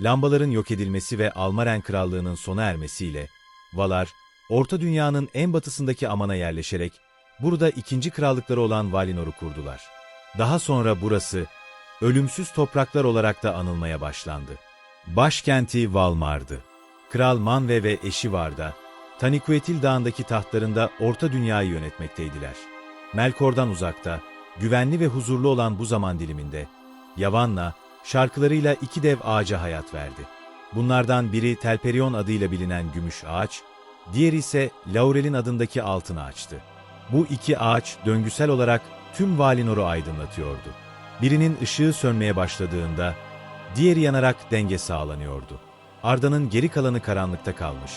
lambaların yok edilmesi ve Almaren Krallığı'nın sona ermesiyle, Valar, Orta Dünya'nın en batısındaki Aman'a yerleşerek, burada ikinci krallıkları olan Valinor'u kurdular. Daha sonra burası, ölümsüz topraklar olarak da anılmaya başlandı. Başkenti Valmar'dı. Kral Manve ve eşi Varda, Tanikuetil Dağı'ndaki tahtlarında Orta Dünya'yı yönetmekteydiler. Melkor'dan uzakta, güvenli ve huzurlu olan bu zaman diliminde, Yavanna, şarkılarıyla iki dev ağaca hayat verdi. Bunlardan biri Telperion adıyla bilinen gümüş ağaç, diğeri ise Laurel'in adındaki altın ağaçtı. Bu iki ağaç döngüsel olarak tüm Valinor'u aydınlatıyordu. Birinin ışığı sönmeye başladığında, diğeri yanarak denge sağlanıyordu. Arda'nın geri kalanı karanlıkta kalmış.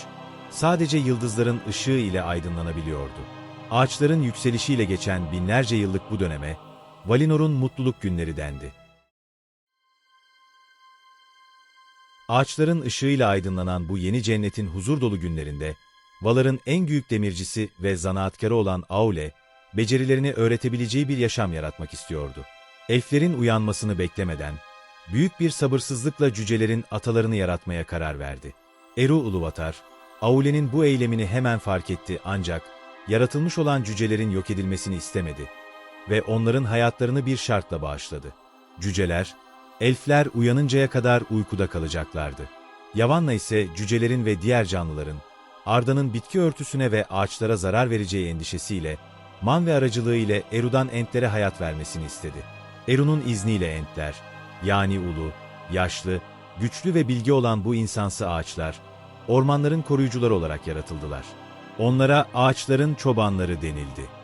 Sadece yıldızların ışığı ile aydınlanabiliyordu. Ağaçların yükselişiyle geçen binlerce yıllık bu döneme, Valinor'un mutluluk günleri dendi. Ağaçların ışığıyla aydınlanan bu yeni cennetin huzur dolu günlerinde, Valar'ın en büyük demircisi ve zanaatkarı olan Aule, becerilerini öğretebileceği bir yaşam yaratmak istiyordu. Elflerin uyanmasını beklemeden, büyük bir sabırsızlıkla cücelerin atalarını yaratmaya karar verdi. Eru Uluvatar, Aule'nin bu eylemini hemen fark etti ancak, yaratılmış olan cücelerin yok edilmesini istemedi ve onların hayatlarını bir şartla bağışladı. Cüceler, elfler uyanıncaya kadar uykuda kalacaklardı. Yavanna ise cücelerin ve diğer canlıların, Arda'nın bitki örtüsüne ve ağaçlara zarar vereceği endişesiyle, Man ve aracılığı ile Eru'dan entlere hayat vermesini istedi. Eru'nun izniyle entler, yani ulu, yaşlı, güçlü ve bilgi olan bu insansı ağaçlar, ormanların koruyucuları olarak yaratıldılar. Onlara ağaçların çobanları denildi.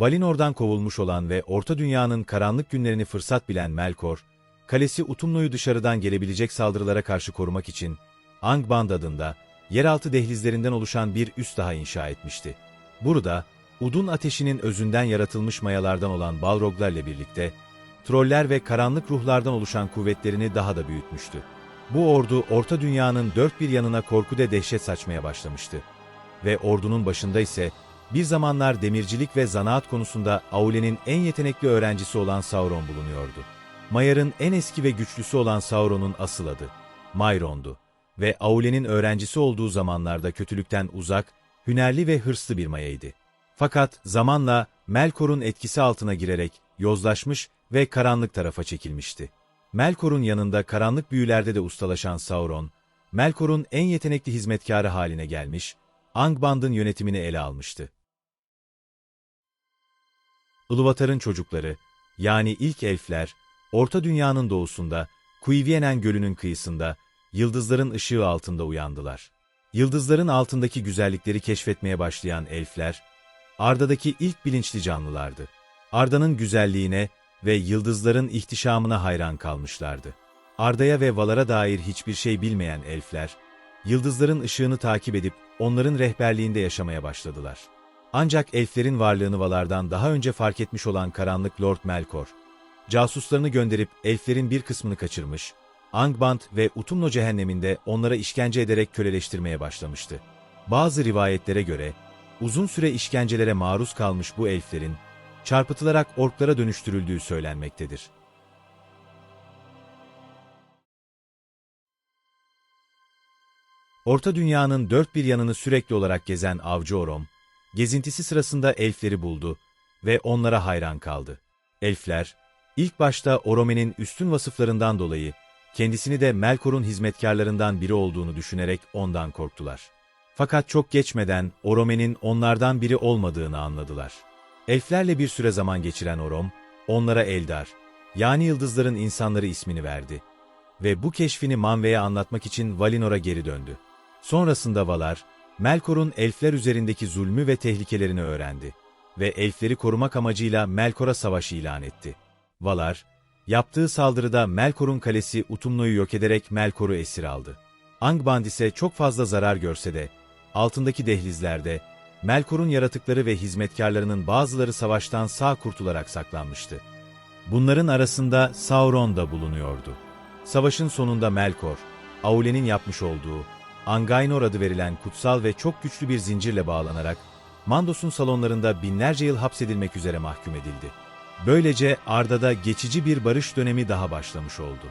Valinor'dan kovulmuş olan ve Orta Dünya'nın karanlık günlerini fırsat bilen Melkor, kalesi Utumno'yu dışarıdan gelebilecek saldırılara karşı korumak için Angband adında yeraltı dehlizlerinden oluşan bir üs daha inşa etmişti. Burada, Udun ateşinin özünden yaratılmış mayalardan olan Balroglarla birlikte, troller ve karanlık ruhlardan oluşan kuvvetlerini daha da büyütmüştü. Bu ordu Orta Dünya'nın dört bir yanına korku ve dehşet saçmaya başlamıştı. Ve ordunun başında ise bir zamanlar demircilik ve zanaat konusunda Aule'nin en yetenekli öğrencisi olan Sauron bulunuyordu. Mayar'ın en eski ve güçlüsü olan Sauron'un asıl adı, Mayron'du ve Aule'nin öğrencisi olduğu zamanlarda kötülükten uzak, hünerli ve hırslı bir mayaydı. Fakat zamanla Melkor'un etkisi altına girerek yozlaşmış ve karanlık tarafa çekilmişti. Melkor'un yanında karanlık büyülerde de ustalaşan Sauron, Melkor'un en yetenekli hizmetkarı haline gelmiş, Angband'ın yönetimini ele almıştı. Iluvatar'ın çocukları, yani ilk elfler, Orta Dünya'nın doğusunda, Kuivienen Gölü'nün kıyısında, yıldızların ışığı altında uyandılar. Yıldızların altındaki güzellikleri keşfetmeye başlayan elfler, Arda'daki ilk bilinçli canlılardı. Arda'nın güzelliğine ve yıldızların ihtişamına hayran kalmışlardı. Arda'ya ve Valar'a dair hiçbir şey bilmeyen elfler, yıldızların ışığını takip edip onların rehberliğinde yaşamaya başladılar. Ancak elflerin varlığını Valar'dan daha önce fark etmiş olan karanlık Lord Melkor, casuslarını gönderip elflerin bir kısmını kaçırmış, Angband ve Utumno cehenneminde onlara işkence ederek köleleştirmeye başlamıştı. Bazı rivayetlere göre, uzun süre işkencelere maruz kalmış bu elflerin, çarpıtılarak orklara dönüştürüldüğü söylenmektedir. Orta Dünya'nın dört bir yanını sürekli olarak gezen avcı Orom, gezintisi sırasında elfleri buldu ve onlara hayran kaldı. Elfler, ilk başta Orome'nin üstün vasıflarından dolayı, kendisini de Melkor'un hizmetkarlarından biri olduğunu düşünerek ondan korktular. Fakat çok geçmeden Orome'nin onlardan biri olmadığını anladılar. Elflerle bir süre zaman geçiren Orom, onlara Eldar, yani yıldızların insanları ismini verdi. Ve bu keşfini Manve'ye anlatmak için Valinor'a geri döndü. Sonrasında Valar, Melkor'un elfler üzerindeki zulmü ve tehlikelerini öğrendi ve elfleri korumak amacıyla Melkor'a savaş ilan etti. Valar, yaptığı saldırıda Melkor'un kalesi Utumno'yu yok ederek Melkor'u esir aldı. Angband ise çok fazla zarar görse de, altındaki dehlizlerde, Melkor'un yaratıkları ve hizmetkarlarının bazıları savaştan sağ kurtularak saklanmıştı. Bunların arasında Sauron da bulunuyordu. Savaşın sonunda Melkor, Aule'nin yapmış olduğu, Angainor adı verilen kutsal ve çok güçlü bir zincirle bağlanarak, Mandos'un salonlarında binlerce yıl hapsedilmek üzere mahkum edildi. Böylece Arda'da geçici bir barış dönemi daha başlamış oldu.